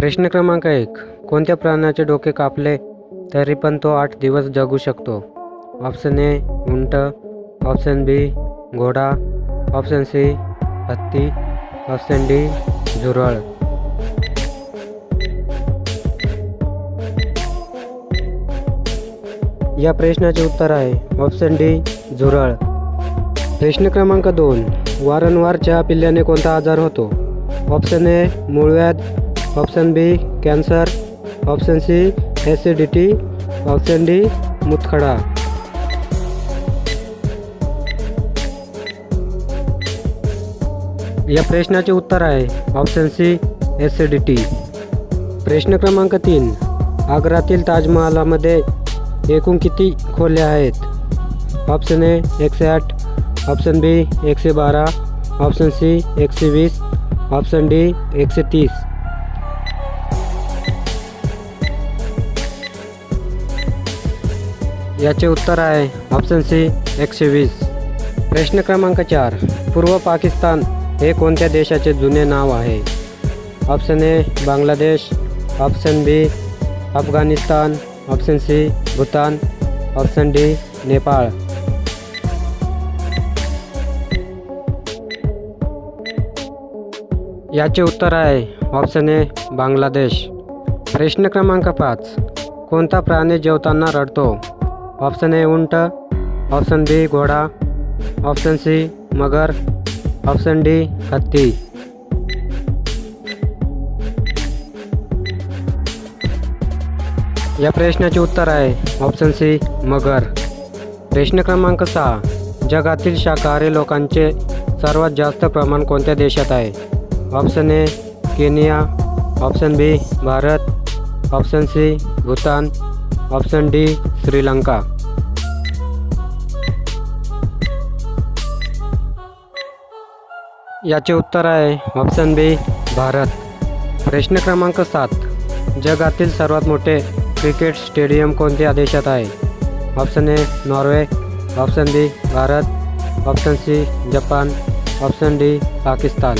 प्रश्न क्रमांक एक. कोणत्या प्राण्याचे डोके कापले तरी पण तो आठ दिवस जगू शकतो? ऑप्शन ए उंट. ऑप्शन बी घोडा. ऑप्शन सी हत्ती. ऑप्शन डी झुरळ. या प्रश्नाचे उत्तर आहे. ऑप्शन डी झुरळ. प्रश्न क्रमांक दोन. वारंवार चहा पिल्याने कोणता आजार होतो? ऑप्शन ए मूळव्याध. Option B cancer. Option C acidity option D मुतखडा. या प्रश्नाचे उत्तर आहे. ऑप्शन सी ॲसिडिटी प्रश्न क्रमांक तीन. आग्रातील ताजमहालामध्ये एकूण किती खोल्या आहेत? ऑप्शन ए एकशे आठ. ऑप्शन बी एकशे बारा. ऑप्शन सी एकशे वीस. ऑप्शन डी एकशे तीस. याचे उत्तर आहे ऑप्शन सी एकशे वीस. प्रश्न क्रमांक चार पूर्व पाकिस्तान हे कोणत्या देशाचे जुने नाव आहे? Option A Bangladesh. Option B Afghanistan. Option C Bhutan. Option D Nepal. याचे उत्तर आहे ऑप्शन ए बांगलादेश. प्रश्न क्रमांक पाच कोणता प्राणी जेवताना रडतो? ऑप्शन ए उंट ऑप्शन बी घोडा ऑप्शन सी मगर ऑप्शन डी हत्ती. या प्रश्नाचे उत्तर आहे ऑप्शन सी मगर. प्रश्न क्रमांक सहा जगातील शाकाहारी लोकांचे सर्वात जास्त प्रमाण कोणत्या देशात आहे? Option A Kenya option B Bharat option C Bhutan option D Sri Lanka याचे उत्तर आहे ऑप्शन बी भारत. प्रश्न क्रमांक सात. जगातील सर्वात मोठे क्रिकेट स्टेडियम कोणत्या देशात आहे? Option A Norway option B Bharat. Option C Japan option D Pakistan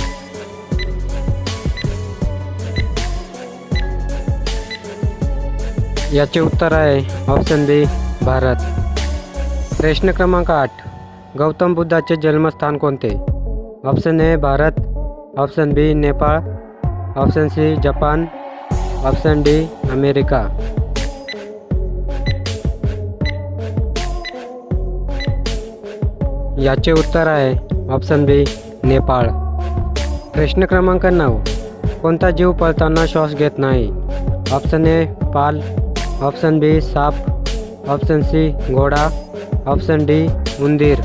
याचे उत्तर आहे ऑप्शन बी भारत. प्रश्न क्रमांक आठ गौतम बुद्धाचे जन्मस्थान कोणते? Option A Bharat. Option B Nepal. Option C Japan. Option D America. याचे उत्तर आहे ऑप्शन बी नेपाळ. प्रश्न क्रमांक नऊ कोणता जीव पळताना श्वास घेत नाही? Option A Pal. Option B साप ऑप्शन सी घोडा. ऑप्शन डी उंदीर.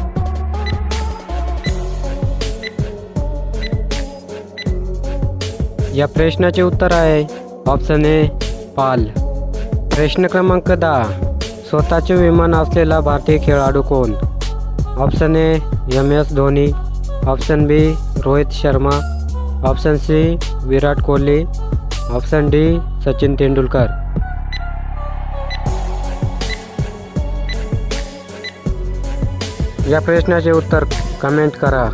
या प्रश्नाचे उत्तर आहे ऑप्शन ए पाल. प्रश्न क्रमांक दहा. स्वतःचे विमान असलेला भारतीय खेळाडू कोण? Option A M S Dhoni. Option B Rohit Sharma. Option C Virat Kohli. Option D Sachin Tendulkar. या प्रश्नाचे उत्तर कमेंट करा.